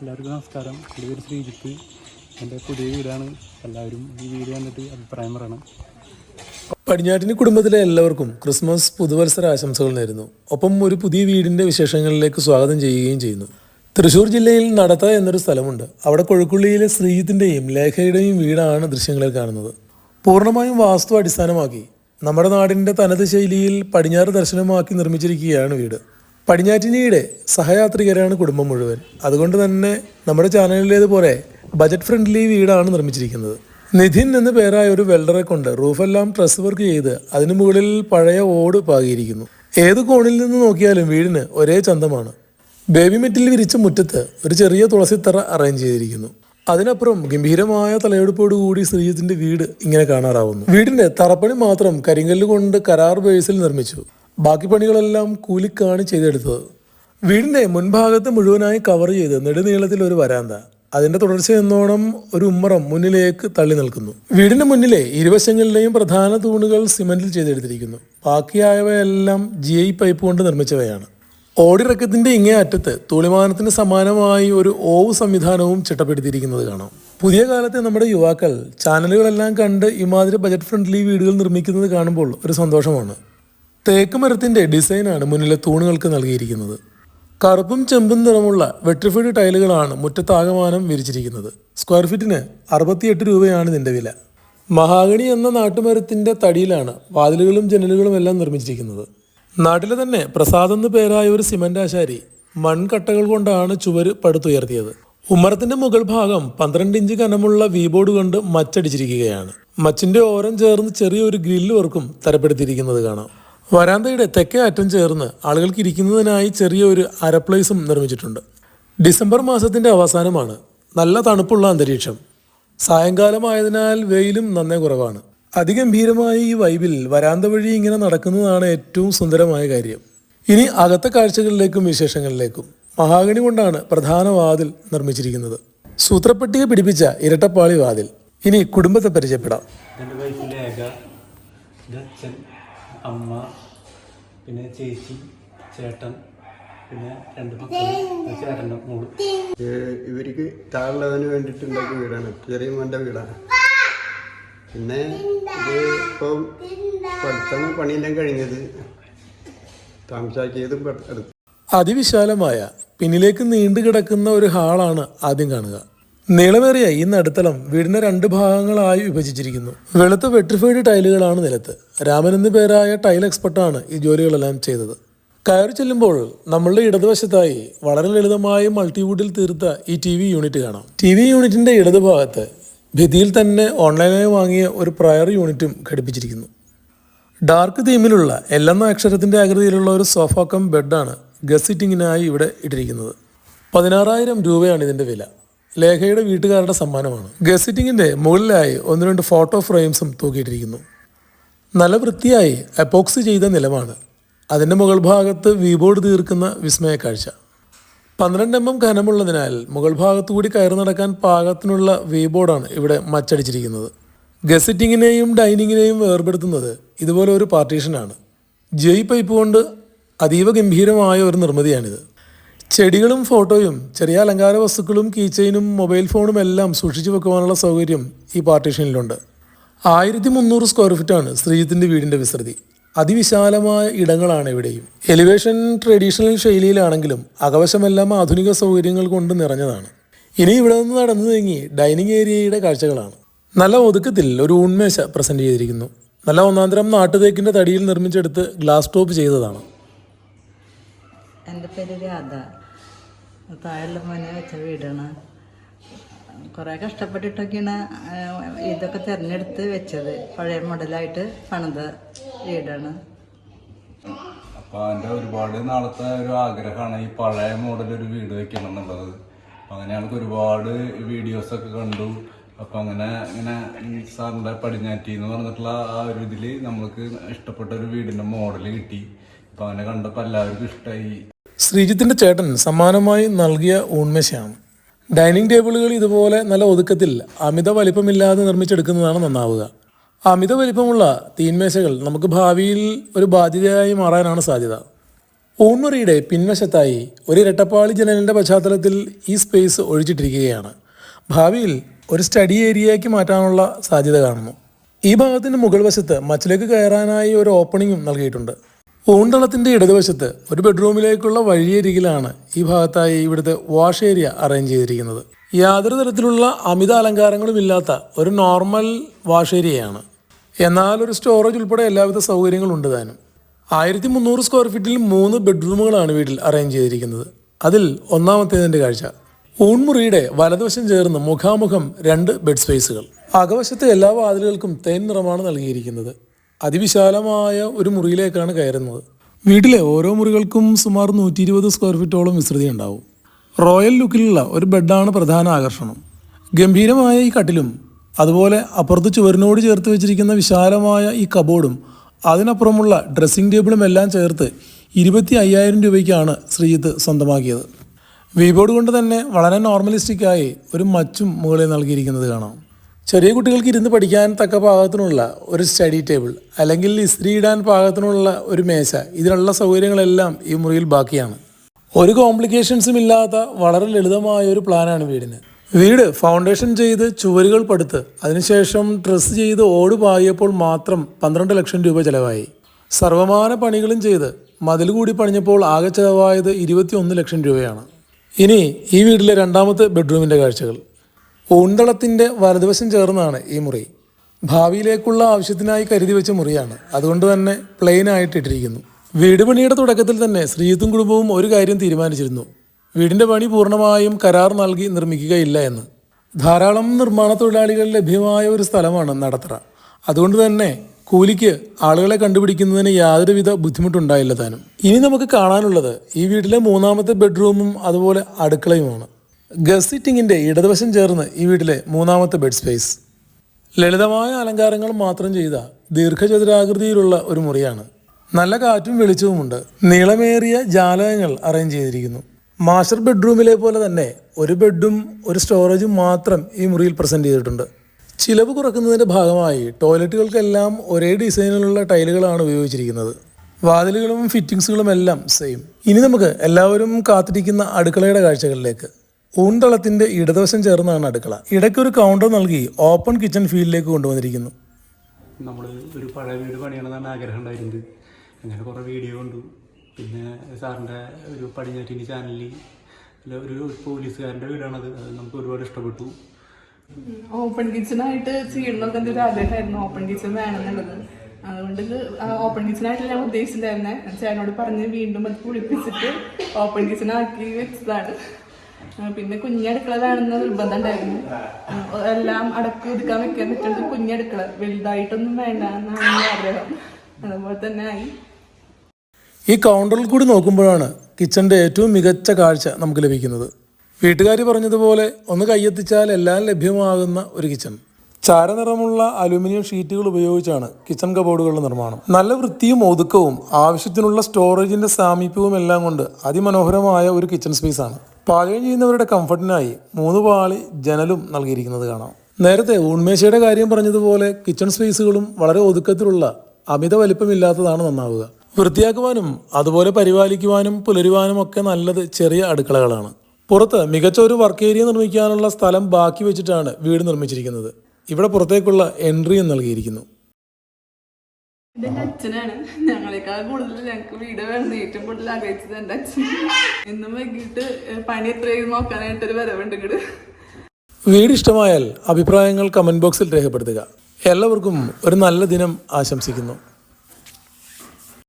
എല്ലാവർക്കും നമസ്കാരം. പേര് ശ്രീജിത്ത് എന്റെ പുതിയ വീടാണ്. എല്ലാവരും ഈ വീട് കണ്ടിട്ട് അഭിപ്രായം പറയണം. പടിഞ്ഞാറ്റിനി കുടുംബത്തിലെ എല്ലാവർക്കും ക്രിസ്മസ് പുതുവത്സര ആശംസകൾ നേരുന്നു. ഒപ്പം ഒരു പുതിയ വീടിന്റെ വിശേഷങ്ങളിലേക്ക് സ്വാഗതം ചെയ്യുകയും ചെയ്യുന്നു. തൃശ്ശൂർ ജില്ലയിൽ നടത്ത എന്നൊരു സ്ഥലമുണ്ട്. അവിടെ കൊഴുക്കുള്ളിയിലെ ശ്രീജിത്തിന്റെയും ലേഖയുടെയും വീടാണ് ദൃശ്യങ്ങളിൽ കാണുന്നത്. പൂർണമായും വാസ്തു അടിസ്ഥാനമാക്കി നമ്മുടെ നാടിന്റെ തനത് ശൈലിയിൽ പടിഞ്ഞാറ് ദർശനമാക്കി നിർമ്മിച്ചിരിക്കുകയാണ് വീട്. പടിഞ്ഞാറ്റിനിയുടെ സഹയാത്രികരാണ് കുടുംബം മുഴുവൻ. അതുകൊണ്ട് തന്നെ നമ്മുടെ ചാനലിലേതുപോലെ ബജറ്റ് ഫ്രണ്ട്ലി വീടാണ് നിർമ്മിച്ചിരിക്കുന്നത്. നിധിൻ എന്ന പേരായ ഒരു വെൽഡറെ കൊണ്ട് റൂഫെല്ലാം ട്രസ് വർക്ക് ചെയ്ത് അതിനു മുകളിൽ പഴയ ഓട് പാകിയിരിക്കുന്നു. ഏത് കോണിൽ നിന്ന് നോക്കിയാലും വീടിന് ഒരേ ചന്തമാണ്. ബേബി മെറ്റിൽ വിരിച്ച മുറ്റത്ത് ഒരു ചെറിയ തുളസിത്തറ അറേഞ്ച് ചെയ്തിരിക്കുന്നു. അതിനപ്പുറം ഗംഭീരമായ തലയെടുപ്പോടുകൂടി ശ്രീജിത്തിന്റെ വീട് ഇങ്ങനെ കാണാറാവുന്നു. വീടിന്റെ തറപ്പണി മാത്രം കരിങ്കല്ല് കൊണ്ട് കരാർ ബേസിൽ നിർമ്മിച്ചു. ബാക്കി പണികളെല്ലാം കൂലിക്കാണ് ചെയ്തെടുത്തത്. വീടിന്റെ മുൻഭാഗത്ത് മുഴുവനായി കവർ ചെയ്ത് നെടുനീളത്തിൽ ഒരു വരാന്ത. അതിന്റെ തുടർച്ച എന്നോണം ഒരു ഉമ്മറം മുന്നിലേക്ക് തള്ളി നിൽക്കുന്നു. വീടിന്റെ മുന്നിലെ ഇരുവശങ്ങളിലെയും പ്രധാന തൂണുകൾ സിമന്റിൽ ചെയ്തെടുത്തിരിക്കുന്നു. ബാക്കിയായവയെല്ലാം ജി ഐ പൈപ്പ് കൊണ്ട് നിർമ്മിച്ചവയാണ്. ഓടിറക്കത്തിന്റെ ഇങ്ങേ അറ്റത്ത് തൂളിമാനത്തിന് സമാനമായി ഒരു ഓവ് സംവിധാനവും ചിട്ടപ്പെടുത്തിയിരിക്കുന്നത് കാണാം. പുതിയ കാലത്തെ നമ്മുടെ യുവാക്കൾ ചാനലുകളെല്ലാം കണ്ട് ഇമാതിരി ബജറ്റ് ഫ്രണ്ട്ലി വീടുകൾ നിർമ്മിക്കുന്നത് കാണുമ്പോൾ ഒരു സന്തോഷമാണ്. തേക്ക് മരത്തിന്റെ ഡിസൈനാണ് മുന്നിലെ തൂണുകൾക്ക് നൽകിയിരിക്കുന്നത്. കറുപ്പും ചെമ്പും നിറമുള്ള വെട്രിഫൈഡ് ടൈലുകളാണ് മുറ്റത്താകമാനം വിരിച്ചിരിക്കുന്നത്. സ്ക്വയർ ഫീറ്റിന് അറുപത്തിയെട്ട് രൂപയാണ് ഇതിന്റെ വില. മഹാഗണി എന്ന നാട്ടുമരത്തിന്റെ തടിയിലാണ് വാതിലുകളും ജനലുകളും എല്ലാം നിർമ്മിച്ചിരിക്കുന്നത്. നാട്ടിലെ തന്നെ പ്രസാദ് എന്ന് പേരായ ഒരു സിമന്റ് ആശാരി മൺകട്ടകൾ കൊണ്ടാണ് ചുവര് പടുത്തുയർത്തിയത്. ഉമ്മറത്തിന്റെ മുകൾ ഭാഗം പന്ത്രണ്ട് ഇഞ്ച് കനമുള്ള വി ബോർഡ് കൊണ്ട് മച്ചടിച്ചിരിക്കുകയാണ്. മച്ചിന്റെ ഓരം ചേർന്ന് ചെറിയൊരു ഗ്രില്ല് വർക്കും തരപ്പെടുത്തിയിരിക്കുന്നത് കാണാം. വരാന്തയുടെ തെക്കേ അറ്റം ചേർന്ന് ആളുകൾക്ക് ഇരിക്കുന്നതിനായി ചെറിയൊരു അരപ്ലേസും നിർമ്മിച്ചിട്ടുണ്ട്. ഡിസംബർ മാസത്തിന്റെ അവസാനമാണ്. നല്ല തണുപ്പുള്ള അന്തരീക്ഷം. സായങ്കാലമായതിനാൽ വെയിലും നന്നേ കുറവാണ്. അതിഗംഭീരമായ ഈ വൈബിൽ വരാന്ത വഴി ഇങ്ങനെ നടക്കുന്നതാണ് ഏറ്റവും സുന്ദരമായ കാര്യം. ഇനി അകത്തെ കാഴ്ചകളിലേക്കും വിശേഷങ്ങളിലേക്കും. മഹാഗണി കൊണ്ടാണ് പ്രധാന വാതിൽ നിർമ്മിച്ചിരിക്കുന്നത്. സൂത്രപ്പട്ടിക പിടിപ്പിച്ച ഇരട്ടപ്പാളി വാതിൽ. ഇനി കുടുംബത്തെ പരിചയപ്പെടാം. അമ്മ പിന്നെ ചേച്ചി ചേട്ടൻ പിന്നെ രണ്ട് മക്കൾ ചേട്ടന്റെ മോൾ. ഇവർക്ക് താഴെയുള്ളതിന് വേണ്ടിയിട്ട് ഉണ്ടാക്കിയ വീടാണ്. ചെറിയ മോന്റെ വീടാണ്. പിന്നെ ഇത് ഇപ്പം പഠിത്തം പണിയെല്ലാം കഴിഞ്ഞത് താമസാക്കിയതും അതിവിശാലമായ പിന്നിലേക്ക് നീണ്ടു കിടക്കുന്ന ഒരു ഹാളാണ് ആദ്യം കാണുക. നീളമേറിയ ഈ നടുത്തളം വീടിന്റെ രണ്ട് ഭാഗങ്ങളായി വിഭജിച്ചിരിക്കുന്നു. വെളുത്ത വെട്രിഫൈഡ് ടൈലുകളാണ് നിലത്ത്. രാമൻ എന്നു പേരായ ടൈൽ എക്സ്പെർട്ടാണ് ഈ ജോലികളെല്ലാം ചെയ്തത്. കയറി ചെല്ലുമ്പോൾ നമ്മളുടെ ഇടതുവശത്തായി വളരെ ലളിതമായ മൾട്ടിവുഡിൽ തീർത്ത ഈ ടി വി യൂണിറ്റ് കാണാം. ടി വി യൂണിറ്റിന്റെ ഇടതുഭാഗത്ത് ഭിത്തിയിൽ തന്നെ ഓൺലൈനായി വാങ്ങിയ ഒരു പ്രയർ യൂണിറ്റും ഘടിപ്പിച്ചിരിക്കുന്നു. ഡാർക്ക് തീമിലുള്ള എല്ലെന്ന അക്ഷരത്തിന്റെ ആകൃതിയിലുള്ള ഒരു സോഫാക്കം ബെഡാണ് ഗസ് സിറ്റിങ്ങിനായി ഇവിടെ ഇട്ടിരിക്കുന്നത്. പതിനാറായിരം രൂപയാണ് ഇതിന്റെ വില. ലേഖയുടെ വീട്ടുകാരുടെ സമ്മാനമാണ്. ഗസറ്റിങ്ങിന്റെ മുകളിലായി ഒന്ന് രണ്ട് ഫോട്ടോ ഫ്രെയിംസും തൂക്കിയിട്ടിരിക്കുന്നു. നല്ല വൃത്തിയായി അപ്പോക്സ് ചെയ്ത നിലമാണ്. അതിന്റെ മുകൾ ഭാഗത്ത് വീബോർഡ് തീർക്കുന്ന വിസ്മയ കാഴ്ച. പന്ത്രണ്ട് എം എം കനമുള്ളതിനാൽ മുകൾ ഭാഗത്തു കൂടി കയറി നടക്കാൻ പാകത്തിനുള്ള വീബോർഡാണ് ഇവിടെ മച്ചടിച്ചിരിക്കുന്നത്. ഗസറ്റിങ്ങിനെയും ഡൈനിങ്ങിനെയും വേർപെടുത്തുന്നത് ഇതുപോലെ ഒരു പാർട്ടീഷനാണ്. ജയ് പൈപ്പ് കൊണ്ട് അതീവ ഗംഭീരമായ ഒരു നിർമ്മിതിയാണിത്. ചെടികളും ഫോട്ടോയും ചെറിയ അലങ്കാര വസ്തുക്കളും കീച്ചൈനും മൊബൈൽ ഫോണും എല്ലാം സൂക്ഷിച്ചു വെക്കുവാനുള്ള സൗകര്യം ഈ പാർട്ടീഷനിലുണ്ട്. ആയിരത്തി മുന്നൂറ് സ്ക്വയർ ഫീറ്റാണ് ശ്രീജിത്തിന്റെ വീടിന്റെ വിസ്തൃതി. അതിവിശാലമായ ഇടങ്ങളാണ് ഇവിടെയും. എലിവേഷൻ ട്രഡീഷണൽ ശൈലിയിലാണെങ്കിലും അകവശമെല്ലാം ആധുനിക സൗകര്യങ്ങൾ കൊണ്ട് നിറഞ്ഞതാണ്. ഇനി ഇവിടെ നിന്ന് നടന്നു നീങ്ങി ഡൈനിങ് ഏരിയയുടെ കാഴ്ചകളാണ്. നല്ല ഒതുക്കത്തിൽ ഒരു ഊൺമേശ പ്രസന്റ് ചെയ്തിരിക്കുന്നു. നല്ല ഒന്നാന്തരം നാട്ടുതേക്കിന്റെ തടിയിൽ നിർമ്മിച്ചെടുത്ത് ഗ്ലാസ് ടോപ്പ് ചെയ്തതാണ്. എന്റെ പേര് രാധ. താഴെയുള്ള മോനെ വെച്ച വീടാണ്. കുറേ കഷ്ടപ്പെട്ടിട്ടൊക്കെയാണ് ഇതൊക്കെ തിരഞ്ഞെടുത്ത് വെച്ചത്. പഴയ മോഡലായിട്ട് പണിത വീടാണ്. അപ്പോൾ എന്റെ ഒരുപാട് നാളത്തെ ഒരു ആഗ്രഹമാണ് ഈ പഴയ മോഡൽ ഒരു വീട് വെക്കണം എന്നുള്ളത്. അപ്പം അങ്ങനെ ഞങ്ങൾക്ക് ഒരുപാട് വീഡിയോസൊക്കെ കണ്ടു. അപ്പം അങ്ങനെ ഇങ്ങനെ സാറിന്റെ പടിഞ്ഞാറ്റി എന്ന് പറഞ്ഞിട്ടുള്ള ആ ഒരു ഇതിൽ നമ്മൾക്ക് ഇഷ്ടപ്പെട്ട ഒരു വീടിന്റെ മോഡൽ കിട്ടി. അപ്പം അങ്ങനെ കണ്ടപ്പോൾ എല്ലാവർക്കും ഇഷ്ടമായി ശ്രീജിത്തിന്റെ ചേട്ടൻ സമ്മാനമായി നൽകിയ ഊൺമേശയാണ്. ഡൈനിങ് ടേബിളുകൾ ഇതുപോലെ നല്ല ഒതുക്കത്തിൽ അമിത വലിപ്പമില്ലാതെ നിർമ്മിച്ചെടുക്കുന്നതാണ് നന്നാവുക. അമിത വലിപ്പമുള്ള തീൻമേശകൾ നമുക്ക് ഭാവിയിൽ ഒരു ബാധ്യതയായി മാറാനാണ് സാധ്യത. ഊൺമുറിയുടെ പിൻവശത്തായി ഒരു ഇരട്ടപ്പാളി ജനലിന്റെ പശ്ചാത്തലത്തിൽ ഈ സ്പേസ് ഒഴിച്ചിട്ടിരിക്കുകയാണ്. ഭാവിയിൽ ഒരു സ്റ്റഡി ഏരിയയ്ക്ക് മാറ്റാനുള്ള സാധ്യത കാണുന്നു. ഈ ഭാഗത്തിന്റെ മുകൾ വശത്ത് മച്ചിലേക്ക് കയറാനായി ഒരു ഓപ്പണിങ്ങും നൽകിയിട്ടുണ്ട്. ഊണ്ടളത്തിന്റെ ഇടതുവശത്ത് ഒരു ബെഡ്റൂമിലേക്കുള്ള വഴിയരികിലാണ് ഈ ഭാഗത്തായി ഇവിടുത്തെ വാഷ് ഏരിയ അറേഞ്ച് ചെയ്തിരിക്കുന്നത്. യാതൊരു തരത്തിലുള്ള അമിത അലങ്കാരങ്ങളും ഇല്ലാത്ത ഒരു നോർമൽ വാഷ് ഏരിയയാണ്. എന്നാൽ ഒരു സ്റ്റോറേജ് ഉൾപ്പെടെ എല്ലാവിധ സൗകര്യങ്ങളും ഉണ്ട് താനും. ആയിരത്തി മുന്നൂറ് സ്ക്വയർ ഫീറ്റിൽ മൂന്ന് ബെഡ്റൂമുകളാണ് വീട്ടിൽ അറേഞ്ച് ചെയ്തിരിക്കുന്നത്. അതിൽ ഒന്നാമത്തേതിന്റെ കാഴ്ച. ഊൺമുറിയുടെ വലതുവശം ചേർന്ന് മുഖാമുഖം രണ്ട് ബെഡ് സ്പേസുകൾ. അകവശത്തെ എല്ലാ വാതിലുകൾക്കും തേൻ നിറമാണ് നൽകിയിരിക്കുന്നത്. അതിവിശാലമായ ഒരു മുറിയിലേക്കാണ് കയറുന്നത്. വീട്ടിലെ ഓരോ മുറികൾക്കും സുമാർ നൂറ്റി ഇരുപത് സ്ക്വയർ ഫീറ്റോളം വിസ്തൃതി ഉണ്ടാവും. റോയൽ ലുക്കിലുള്ള ഒരു ബെഡാണ് പ്രധാന ആകർഷണം. ഗംഭീരമായ ഈ കട്ടിലും അതുപോലെ അപ്പുറത്ത് ചുവരിനോട് ചേർത്ത് വെച്ചിരിക്കുന്ന വിശാലമായ ഈ കബോർഡും അതിനപ്പുറമുള്ള ഡ്രസ്സിംഗ് ടേബിളും എല്ലാം ചേർത്ത് ഇരുപത്തി അയ്യായിരം രൂപയ്ക്കാണ് ശ്രീജിത്ത് സ്വന്തമാക്കിയത്. വീബോർഡ് കൊണ്ട് തന്നെ വളരെ നോർമലിസ്റ്റിക്കായി ഒരു മച്ചും മുകളിൽ നൽകിയിരിക്കുന്നത് കാണാം. ചെറിയ കുട്ടികൾക്ക് ഇരുന്ന് പഠിക്കാൻ തക്ക പാകത്തിനുള്ള ഒരു സ്റ്റഡി ടേബിൾ അല്ലെങ്കിൽ ഇസ്ത്രി ഇടാൻ പാകത്തിനുള്ള ഒരു മേശ. ഇതിനുള്ള സൗകര്യങ്ങളെല്ലാം ഈ മുറിയിൽ ബാക്കിയാണ്. ഒരു കോംപ്ലിക്കേഷൻസും ഇല്ലാത്ത വളരെ ലളിതമായ ഒരു പ്ലാനാണ് വീടിന്. വീട് ഫൗണ്ടേഷൻ ചെയ്ത് ചുവരുകൾ പടുത്ത് അതിനുശേഷം ഡ്രസ്സ് ചെയ്ത് ഓട് പാകിയപ്പോൾ മാത്രം പന്ത്രണ്ട് ലക്ഷം രൂപ ചിലവായി. സർവമാന പണികളും ചെയ്ത് മതിൽ കൂടി പണിഞ്ഞപ്പോൾ ആകെ ചിലവായത് ഇരുപത്തിയൊന്ന് ലക്ഷം രൂപയാണ്. ഇനി ഈ വീട്ടിലെ രണ്ടാമത്തെ ബെഡ്റൂമിന്റെ കാഴ്ചകൾ. ഊന്തളത്തിന്റെ വലതുവശം ചേർന്നാണ് ഈ മുറി. ഭാവിയിലേക്കുള്ള ആവശ്യത്തിനായി കരുതി വെച്ച മുറിയാണ്. അതുകൊണ്ട് തന്നെ പ്ലെയിൻ ആയിട്ട് ഇട്ടിരിക്കുന്നു. വീട് പണിയുടെ തുടക്കത്തിൽ തന്നെ ശ്രീജിത്തും കുടുംബവും ഒരു കാര്യം തീരുമാനിച്ചിരുന്നു. വീടിന്റെ പണി പൂർണമായും കരാർ നൽകി നിർമ്മിക്കുകയില്ല എന്ന്. ധാരാളം നിർമ്മാണ തൊഴിലാളികൾ ലഭ്യമായ ഒരു സ്ഥലമാണ് നടത്തറ. അതുകൊണ്ട് തന്നെ കൂലിക്ക് ആളുകളെ കണ്ടുപിടിക്കുന്നതിന് യാതൊരുവിധ ബുദ്ധിമുട്ടുണ്ടായില്ല താനും. ഇനി നമുക്ക് കാണാനുള്ളത് ഈ വീട്ടിലെ മൂന്നാമത്തെ ബെഡ്റൂമും അതുപോലെ അടുക്കളയുമാണ്. ഗസ് സിറ്റിങ്ങിന്റെ ഇടതുവശം ചേർന്ന് ഈ വീട്ടിലെ മൂന്നാമത്തെ ബെഡ് സ്പേസ് ലളിതമായ അലങ്കാരങ്ങൾ മാത്രം ചെയ്ത ദീർഘചതുരാകൃതിയിലുള്ള ഒരു മുറിയാണ്. നല്ല കാറ്റും വെളിച്ചവുമുണ്ട്. നീളമേറിയ ജാലകങ്ങൾ അറേഞ്ച് ചെയ്തിരിക്കുന്നു. മാസ്റ്റർ ബെഡ്റൂമിലെ പോലെ തന്നെ ഒരു ബെഡും ഒരു സ്റ്റോറേജും മാത്രം ഈ മുറിയിൽ പ്രസന്റ് ചെയ്തിട്ടുണ്ട്. ചിലവ് കുറക്കുന്നതിന്റെ ഭാഗമായി ടോയ്ലറ്റുകൾക്കെല്ലാം ഒരേ ഡിസൈനിലുള്ള ടൈലുകളാണ് ഉപയോഗിച്ചിരിക്കുന്നത്. വാതിലുകളും ഫിറ്റിങ്സുകളും എല്ലാം സെയിം ഇനി നമുക്ക് എല്ലാവരും കാത്തിരിക്കുന്ന അടുക്കളയുടെ കാഴ്ചകളിലേക്ക്. ഊന്തളത്തിന്റെ ഇടതുവശം ചേർന്നാണ് അടുക്കള. ഇടയ്ക്കൊരു കൗണ്ടർ നൽകി ഓപ്പൺ കിച്ചൺ ഫീൽഡിലേക്ക് കൊണ്ടുവന്നിരിക്കുന്നു. നമ്മൾ ഒരു പഴയ വീട് പണിയണമെന്നാണ് ആഗ്രഹം ഉണ്ടായിരുന്നത്. അങ്ങനെ കുറേ വീഡിയോ കണ്ടു. പിന്നെ സാറിന്റെ ഒരു പടിഞ്ഞാറ്റിന്റെ ചാനലിൽ ഒരു പോലീസുകാരന്റെ വീടാണത്. അത് നമുക്ക് ഒരുപാട് ഇഷ്ടപ്പെട്ടു. ഓപ്പൺ കിച്ചണായിട്ട് ചെയ്യണമെന്നൊക്കെ എന്റെ ഒരു ആഗ്രഹമായിരുന്നു. ഓപ്പൺ കിച്ചൺ വേണമെന്നുള്ളത്. അതുകൊണ്ട് ഓപ്പൺ കിച്ചണായിട്ട് ഞാൻ ഉദ്ദേശിച്ചിട്ടുണ്ടായിരുന്നെ. ചേട്ടനോട് പറഞ്ഞ് വീണ്ടും അത് കുളിപ്പിച്ചിട്ട് ഓപ്പൺ കിച്ചൺ ആക്കി വെച്ചതാണ്. പിന്നെ കുഞ്ഞടുക്കള വേണമെന്ന് നിർബന്ധം ഉണ്ടായിരുന്നു എല്ലാം അടക്കി ഒതുക്കാൻ വെക്കാൻ പറ്റുന്നത് കുഞ്ഞടുക്കള. വലുതായിട്ടൊന്നും വേണ്ട എന്നാണ് ആഗ്രഹം. അതുപോലെ തന്നെ ആയി. ഈ കൗണ്ടറിൽ കൂടി നോക്കുമ്പോഴാണ് കിച്ചന്റെ ഏറ്റവും മികച്ച കാഴ്ച നമുക്ക് ലഭിക്കുന്നത്. വീട്ടുകാർ പറഞ്ഞതുപോലെ ഒന്ന് കയ്യെത്തിച്ചാൽ എല്ലാം ലഭ്യമാകുന്ന ഒരു കിച്ചൺ. ചാരനിറമുള്ള അലുമിനിയം ഷീറ്റുകൾ ഉപയോഗിച്ചാണ് കിച്ചൺ കബോർഡുകളുടെ നിർമ്മാണം. നല്ല വൃത്തിയും ഒതുക്കവും ആവശ്യത്തിനുള്ള സ്റ്റോറേജിന്റെ സാമീപ്യവും എല്ലാം കൊണ്ട് അതിമനോഹരമായ ഒരു കിച്ചൺ സ്പേസ് ആണ്. പാചകം ചെയ്യുന്നവരുടെ കംഫർട്ടിനായി മൂന്ന് പാളി ജനലും നൽകിയിരിക്കുന്നത് കാണാം. നേരത്തെ ഉണ്മേശയുടെ കാര്യം പറഞ്ഞതുപോലെ കിച്ചൺ സ്പേസുകളും വളരെ ഒതുക്കത്തിലുള്ള അമിത വലിപ്പമില്ലാത്തതാണ് നന്നാവുക. വൃത്തിയാക്കുവാനും അതുപോലെ പരിപാലിക്കുവാനും പുലരുവാനും ഒക്കെ നല്ലത് ചെറിയ അടുക്കളകളാണ്. പുറത്ത് മികച്ച ഒരു വർക്ക് ഏരിയ നിർമ്മിക്കാനുള്ള സ്ഥലം ബാക്കി വെച്ചിട്ടാണ് വീട് നിർമ്മിച്ചിരിക്കുന്നത്. ഇവിടെ പുറത്തേക്കുള്ള എൻട്രിയും നൽകിയിരിക്കുന്നു. ഇതെന്റെ അച്ഛനാണ്. ഞങ്ങളെക്കാൾ കൂടുതൽ ഞങ്ങൾക്ക് വീട് വേണം. ഏറ്റവും കൂടുതൽ ആഗ്രഹിച്ചത് എന്റെ അച്ഛൻ. എന്നും വൈകിട്ട് പണി എത്രയും നോക്കാനായിട്ടൊരു വരവുണ്ട് ഇങ്ങോട്ട് വീട് ഇഷ്ടമായാൽ അഭിപ്രായങ്ങൾ കമന്റ് ബോക്സിൽ രേഖപ്പെടുത്തുക. എല്ലാവർക്കും ഒരു നല്ല ദിനം ആശംസിക്കുന്നു.